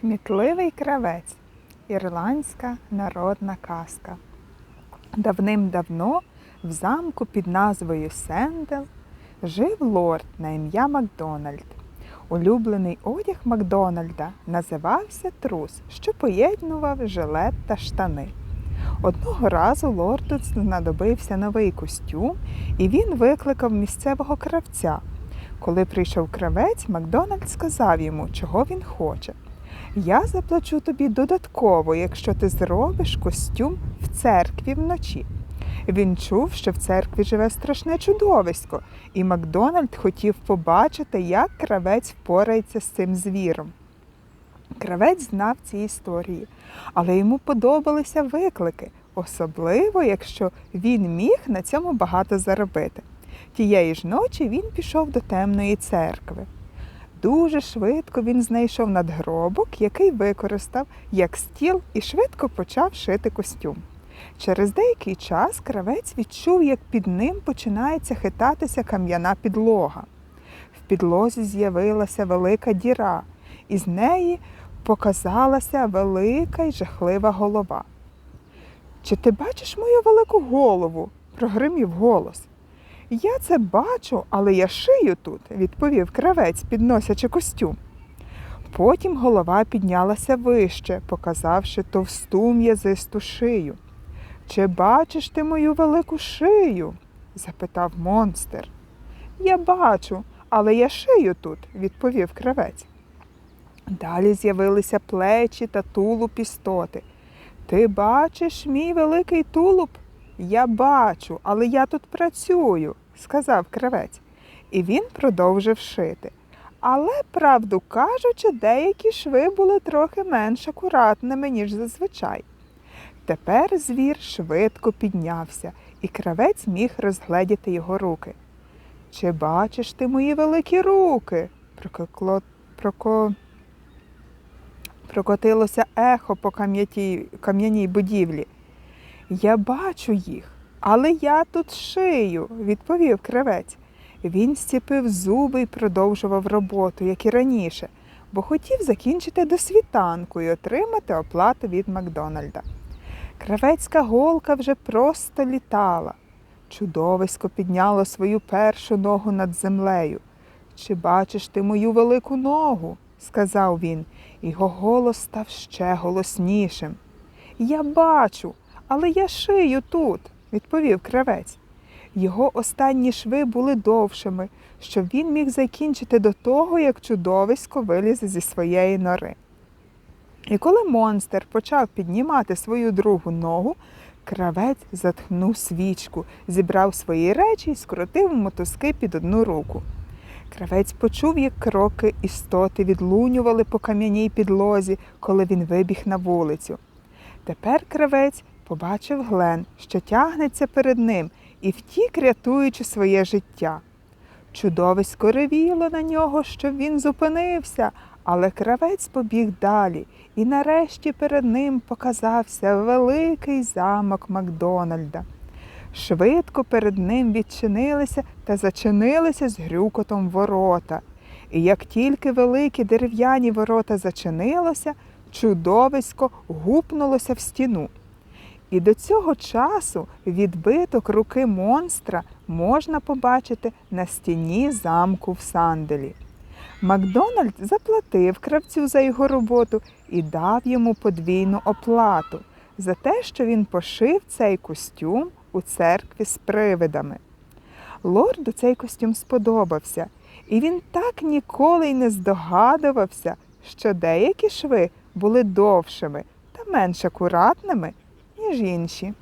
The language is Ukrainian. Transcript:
Кмітливий кравець ірландська народна казка. Давним-давно в замку під назвою Сендел жив лорд на ім'я Макдональд. Улюблений одяг Макдональда називався трус, що поєднував жилет та штани. Одного разу лорду знадобився новий костюм, і він викликав місцевого кравця. Коли прийшов кравець, Макдональд сказав йому, чого він хоче. Я заплачу тобі додатково, якщо ти зробиш костюм в церкві вночі. Він чув, що в церкві живе страшне чудовисько, і Макдональд хотів побачити, як кравець впорається з цим звіром. Кравець знав ці історії, але йому подобалися виклики, особливо якщо він міг на цьому багато заробити. Тієї ж ночі він пішов до темної церкви. Дуже швидко він знайшов надгробок, який використав як стіл, і швидко почав шити костюм. Через деякий час кравець відчув, як під ним починається хитатися кам'яна підлога. В підлозі з'явилася велика діра, і з неї показалася велика й жахлива голова. Чи ти бачиш мою велику голову? прогримів голос. Я це бачу, але я шию тут, відповів кравець, підносячи костюм. Потім голова піднялася вище, показавши товсту м'язисту шию. Чи бачиш ти мою велику шию? запитав монстр. Я бачу, але я шию тут, відповів кравець. Далі з'явилися плечі та тулуб істоти. Ти бачиш мій великий тулуб? Я бачу, але я тут працюю, сказав кравець, і він продовжив шити. Але, правду кажучи, деякі шви були трохи менш акуратними, ніж зазвичай. Тепер звір швидко піднявся, і кравець міг розгледіти його руки. Чи бачиш ти мої великі руки? Прококло... Проко... Прокотилося ехо по кам'яній будівлі. Я бачу їх, але я тут шию, відповів кравець. Він стіпив зуби і продовжував роботу, як і раніше, бо хотів закінчити до світанку і отримати оплату від Макдональда. Кравецька голка вже просто літала. Чудовисько підняло свою першу ногу над землею. Чи бачиш ти мою велику ногу? сказав він, його голос став ще голоснішим. Я бачу, але я шию тут, відповів кравець. Його останні шви були довшими, щоб він міг закінчити до того, як чудовисько вилізе зі своєї нори. І коли монстр почав піднімати свою другу ногу, кравець заткнув свічку, зібрав свої речі і скрутив мотузки під одну руку. Кравець почув, як кроки істоти відлунювали по кам'яній підлозі, коли він вибіг на вулицю. Тепер кравець побачив Глен, що тягнеться перед ним, і втік, рятуючи своє життя. Чудовисько ревіло на нього, щоб він зупинився, але кравець побіг далі, і нарешті перед ним показався великий замок Макдональда. Швидко перед ним відчинилися та зачинилися з грюкотом ворота. І як тільки великі дерев'яні ворота зачинилося, чудовисько гупнулося в стіну. І до цього часу відбиток руки монстра можна побачити на стіні замку в Санделі. Макдональд заплатив кравцю за його роботу і дав йому подвійну оплату за те, що він пошив цей костюм у церкві з привидами. Лорду цей костюм сподобався, і він так ніколи й не здогадувався, що деякі шви були довшими та менш акуратними, ніж інші.